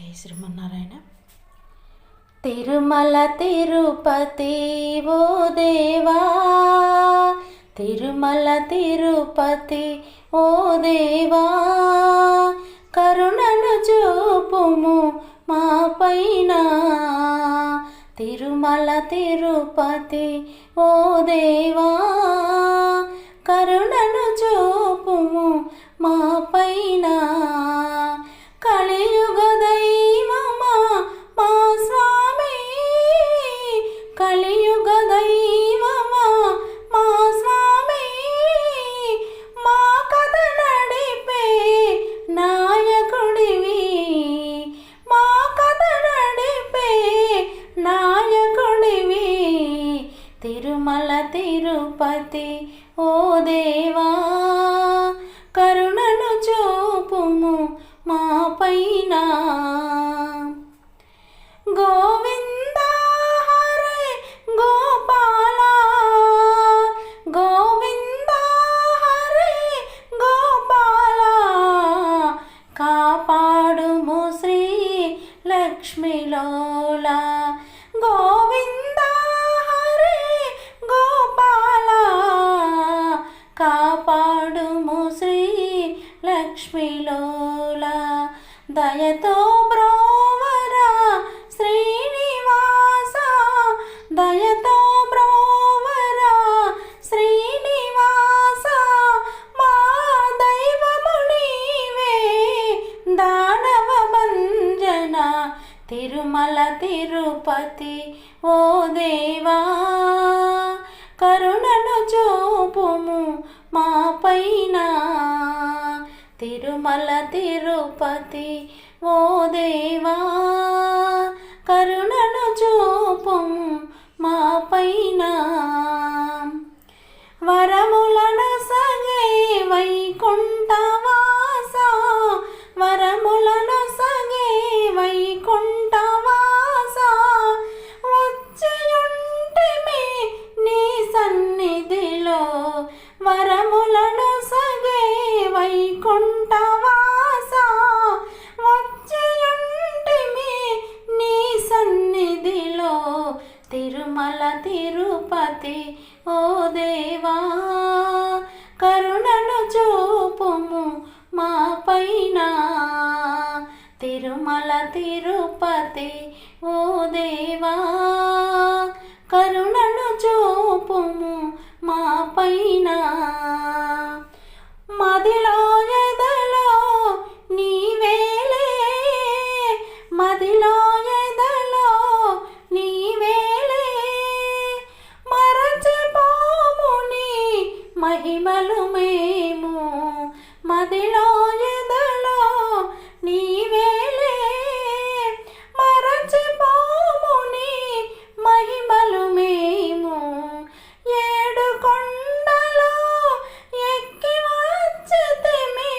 జై శ్రీమన్నారాయణ. తిరుమల తిరుపతి ఓ దేవా తిరుమల తిరుపతి ఓ దేవా కరుణను చూపుము మా పైన. తిరుమల తిరుపతి ఓ దేవా కరుణను చూపుము మా పైన. పతి ఓ దేవా కరుణను చూపుము మా పైన. దయతో బ్రోవరా శ్రీనివాస దయతో బ్రోవరా శ్రీనివాస మా దైవము నీవే దానవ భంజన తిరుమల తిరుపతి ఓ దేవా కరుణను చూపుము మా పైన. తిరుమల తిరుపతి ఓ దేవా కరుణను చూపుము మా పైన. వరము తిరుమల తిరుపతి ఓ దేవా కరుణను చూపుము మా పైన తిరుమల తిరుపతి ఓ దేవా కరుణను చూపుము మా పైన మహిమలు మేము. మదిలో ఎదలో నీవేలే మరచిపోము నీ మహిమలు మేము. ఏడు కొండలో ఎక్కి వచ్చతిమి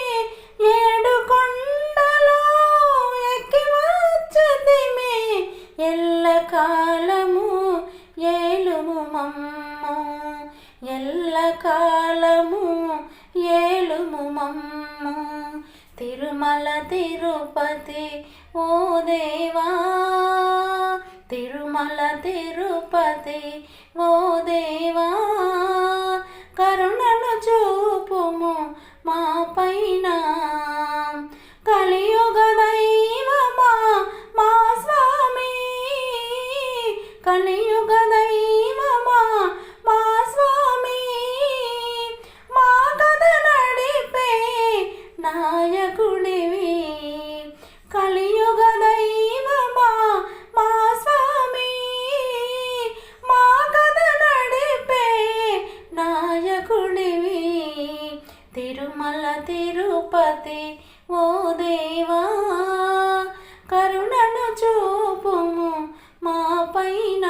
ఏడు కొండలో ఎక్కి వచ్చతిమి ఎల్ల కాలము ఏలుము మమ్మ. ఎల్ల కాలము ఏలుము మమ్ము. తిరుమల తిరుపతి ఓ దేవా. తిరుమల తిరుపతి ఓ దేవా. కరుణను చూపుము మా పైన. కలియుగ దైవమా మా స్వామి. కలియుగ నాయకుడివి. కలియుగ దైవమా మా స్వామి. మా కథ నడిపే నాయకుడివి. తిరుమల తిరుపతి ఓ దేవా కరుణను చూపుము మా పైన.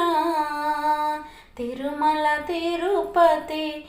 తిరుమల తిరుపతి